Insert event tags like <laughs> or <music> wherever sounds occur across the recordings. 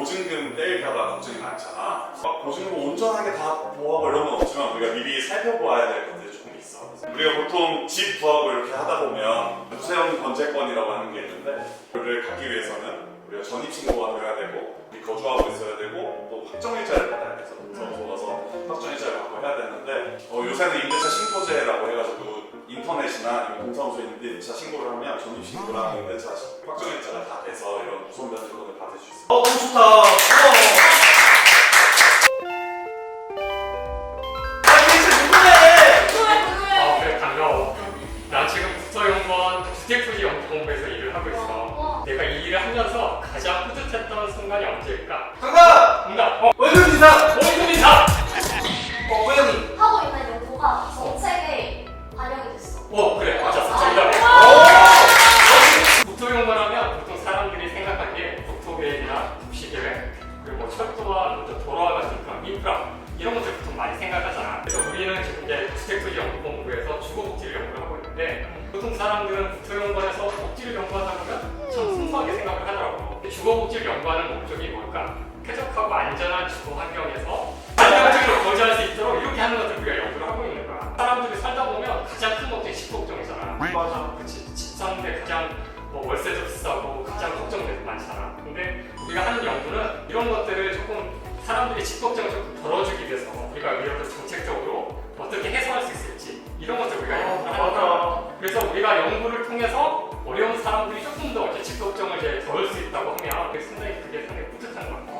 보증금 뗄까봐 걱정이 많잖아. 막 보증금 온전하게 다 보호하고 이런 건 없지만 우리가 미리 살펴봐야 될 것들이 조금 있어. 우리가 보통 집 구하고 이렇게 하다 보면 무세형 건재권이라고 하는 게 있는데 그를 갖기 위해서는 우리가 전입신고가 돼야 되고 거주하고 있어야 되고 또 확정일자를 받아야 돼서 서울서 가서 확정일자를 받고 해야 되는데 어, 요새는 임대차 신고제라고 아니면 동사무소에 임대차 신고를 하면 전입신고랑 임대차 확정일자가 다 돼서 이런 우선 변제권을 받을 수 있어요. 어 너무 좋다. 고마 맞아. 그치 집 사는데 가장 뭐 월세도 비싸고 가장 걱정되는 많잖아. 근데 우리가 하는 연구는 이런 것들을 조금 사람들이 집 걱정을 조금 덜어주기 위해서 우리가 이런 정책적으로 어떻게 해소할 수 있을지 이런 것들 우리가 연구를 하는 거야. 그래서 우리가 연구를 통해서 어려운 사람들이 조금 더 이제 집 걱정을 이제 덜 수 있다고 하면 그게 상당히 그게 상당히 뿌듯한 것 같아.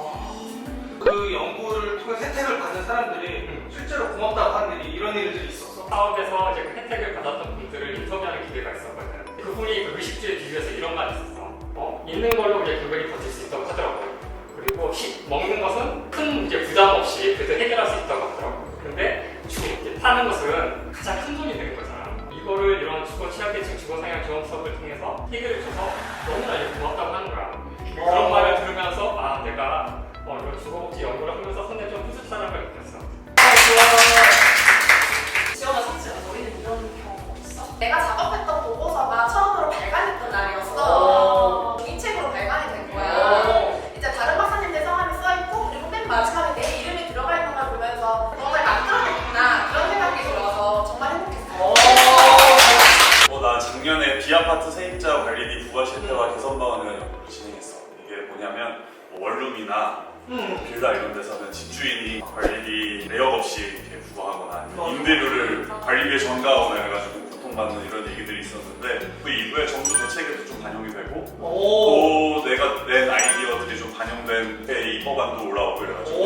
그 연구를 통해 혜택을 받은 사람들이 실제로 고맙다고 하는 일이 이런 일들이 있었어. 사업에서 이제 그 혜택을 받았던 분들을 인터뷰하는 기회가 있었거든. 그분이 그 의식주에 비유해서 이런 말이 있었어. 어, 있는 걸로 이제 근근히 버틸 수 있다고 하더라고. 그리고 식, 먹는 것은 큰 이제 부담 없이 그래도 해결할 수 있다고 하더라고. 근데 주, 파는 것은 가장 큰 돈이 드는 거잖아. 이거를 이런 주거 취약계층 주거 상향 지원 수업을 통해서 해결해 줘서 너무나 고맙다고 하는 거야. 그런 말을 들으면서 아 내가 어, 이런 주거복지 연구를 하면서 상당히 좀 뿌듯하다는 걸 느꼈어. 지원아 성진아 너희는 이런 경험 없어? 내가 작 전가하거나 해가지고 고통받는 이런 얘기들이 있었는데 그 이후에 정부 대책에도 좀 반영이 되고 오. 또 내가 낸 아이디어들이 좀 반영된 때이 법안도 올라오고 이래가지고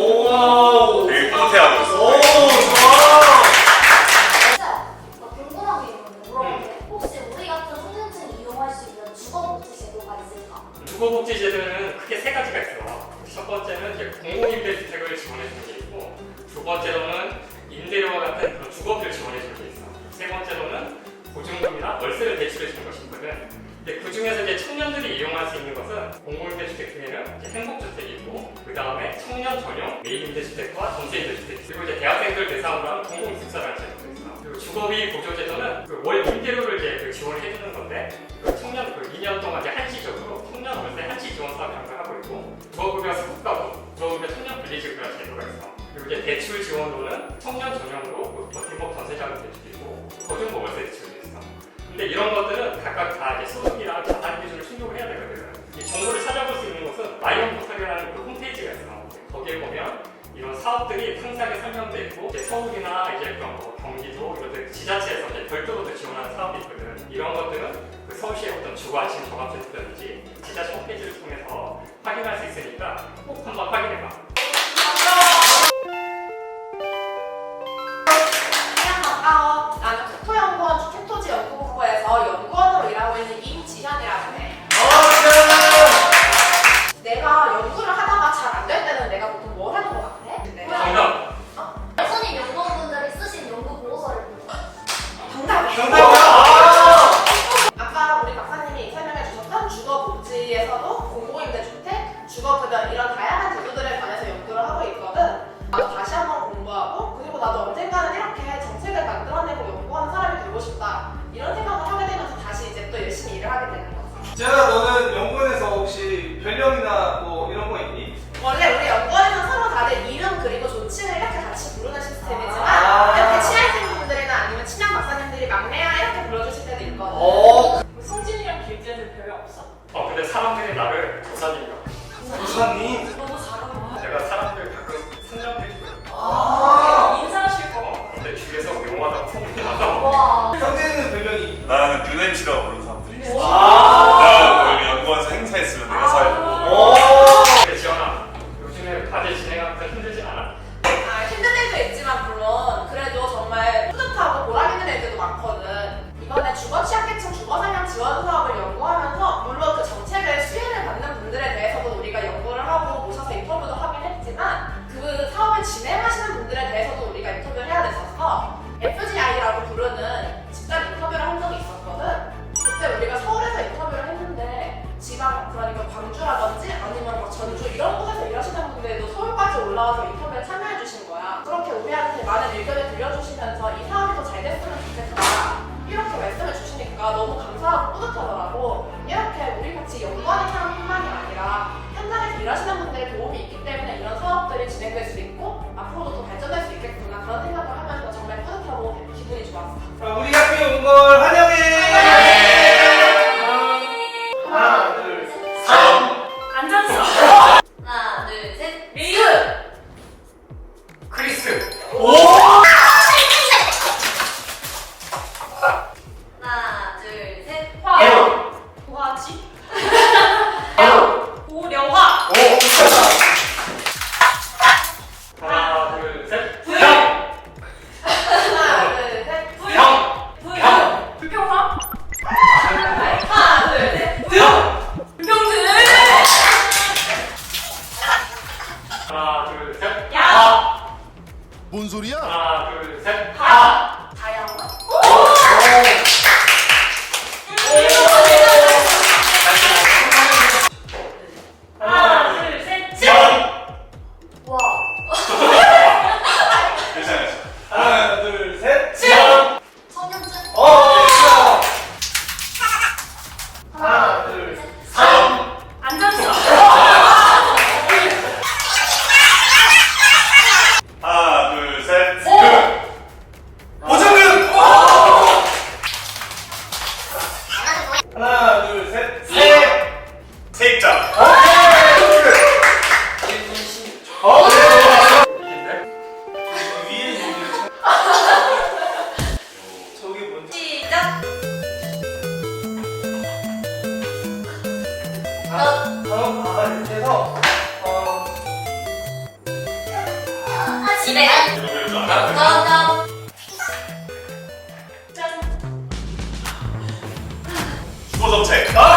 공공임대주택 중에는 이제 행복주택이 있고 그 다음에 청년 전용 메인임대주택과 전세임대주택 그리고 이제 대학생들 대상으로 하는 공공숙사라는 제도가 있어요. 그리고 주거비 보조제도는 그 월 임대료를 이제 그 지원을 해주는 건데 그 청년 그 2년 동안 이제 한시적으로 청년 월세 한시 지원 사업을 하고 있고 주거급여 수급가구, 주거급여 청년 분리지급이라는 제도가 있어. 그리고 이제 대출 지원으로는 청년 전용으로 그 버팀목 전세자금 대출이고 거중보 월세 대출이 있어. 근데 이런 것들은 각각 다 이제 소득이랑 자산 기준을 충족을 해야 되거든요. 이 정보를 찾아볼 수 있는 곳은 마이언 포털이라는 그 홈페이지가 있어요. 거기에 보면 이런 사업들이 상세하게 설명돼 있고 이제 서울이나 이제 그런 뭐 경기도 이런 지자체에서 이제 별도로 지원하는 사업이 있거든. 이런 것들은 그 서울시의 어떤 주거 아침 종합센터든지 지자체 홈페이지를 통해서 확인할 수 있으니까 꼭 한번 확인해봐. 하더라고 이렇게 우리 같이 연구하는 사람뿐만이 아니라 현장에서 일하시는 분들의 도움이 있기 때문에 이런 사업들이 진행될 수 있고 앞으로도 더 발전될 수 있겠구나 그런 생각을 하면서 정말 뿌듯하고 기분이 좋았어요. 우리 학교에 온걸 will take. Oh!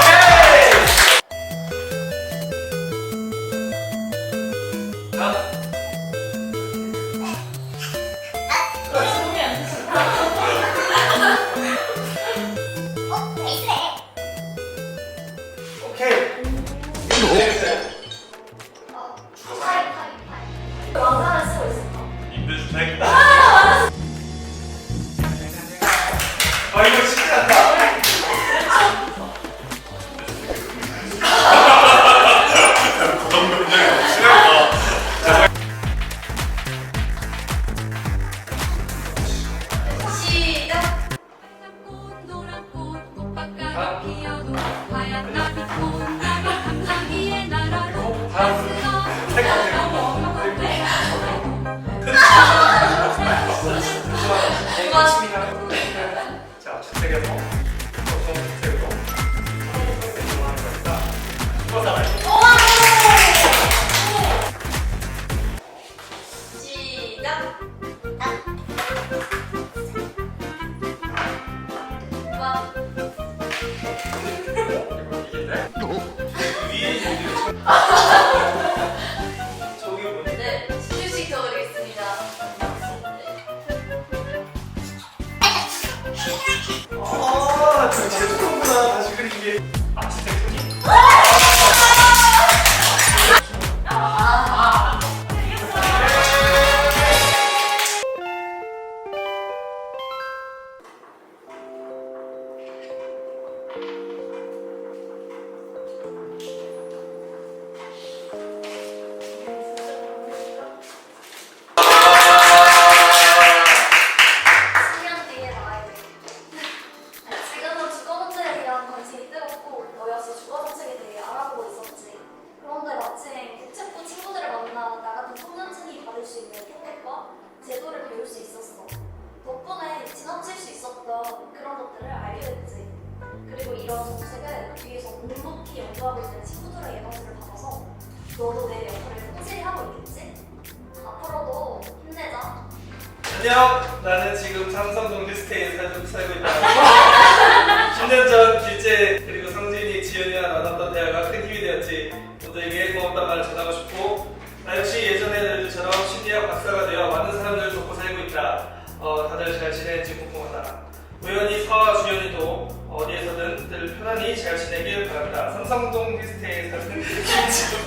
내 역할을. 나는 지금 삼성동 힐스테이에 살고, 살고 있다. 10년 <laughs> 전 길재 그리고 성진이, 지연이와 나눴던 대화가 큰 힘이 되었지. 모두에게 고맙단 말을 전하고 싶고 나 역시 예전의 애들처럼 심리학 박사가 되어 많은 사람들을 돕고 살고 있다. 어, 다들 잘 지내는지 궁금하다. 우연히 서와 주연이도 어디에서든 늘 편안히 잘 지내길 바랍니다. 삼성동 힐스테이에 사는 <laughs> 김지우.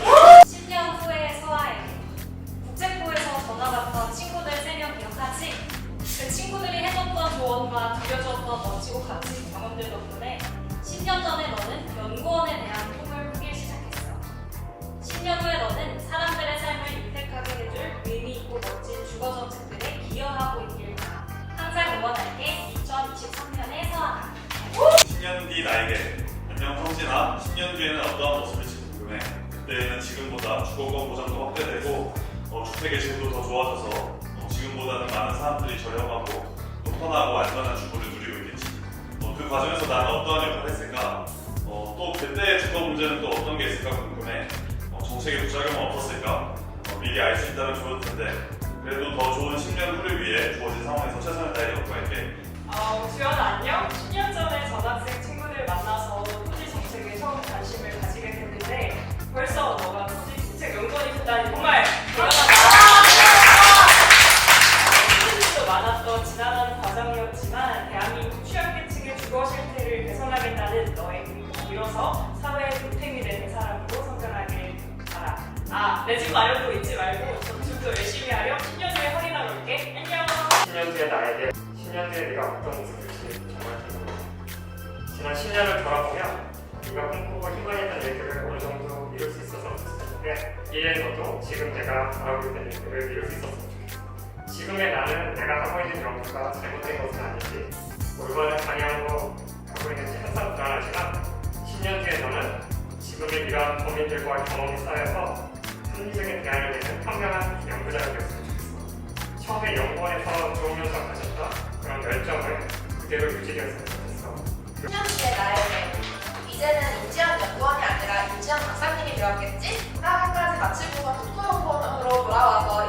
10년 뒤 나에게. 안녕 성진아 10년 뒤에는 어떠한 모습일지 궁금해 그때는 지금보다 주거권 보장도 확대되고 어, 주택의 질도 더 좋아져서 어, 지금보다는 많은 사람들이 저렴하고 또 편하고 안전한 주거를 누리고 있겠지. 어, 그 과정에서 나는 어떠한 역할을 했을까? 어, 또 그때의 주거 문제는 또 어떤 게 있을까 궁금해. 어, 정책의 부작용은 없었을까? 어, 미리 알 수 있다면 좋을 텐데. 그래도 더 좋은 10년 후를 위해 주어진 상황에서 최선을 다해 연구할게. 어, 주연 안녕. 벌써 너가 정책 연구원이 됐다니 정말 대단하다. 힘도 많았던 지나가는 과정이었지만 대한민국 취약계층의 주거 실태를 개선하겠다는 너의 꿈을 이뤄서 사회의 보탬이 되는 사람으로 성장하길 바라. 아, 내 집 마련도 잊지 말고 저축도 열심히 하렴. 10년 후에 확인하러 올게. 안녕. 10년 뒤의 나에게 10년 뒤에 네가 어떤 모습일지 정말 궁금해. 지난 10년을 돌아보면 네가 꿈꾸고 희망했던 일들을 어느 정도 이룰 수 있어서 좋겠는데 이에 너도 지금 내가 바라고 있는 일들을 이룰 수 있었으면 좋겠어. 지금의 나는 내가 하고 있는 연구가 잘못된 것은 아닌지 올바른 방향으로 가고 있는지 항상 불안하지만 10년 뒤에 너는 지금의 이러한 고민들과 경험이 쌓여서 합리적인 대안을 내는 현명한 연구자가 되었으면 좋겠어. 처음에 연구원에서 좋으면서 가졌던 그런 열정을 그대로 유지되었으면 좋 학과까지 마치고서 독토연구원으로 돌아와서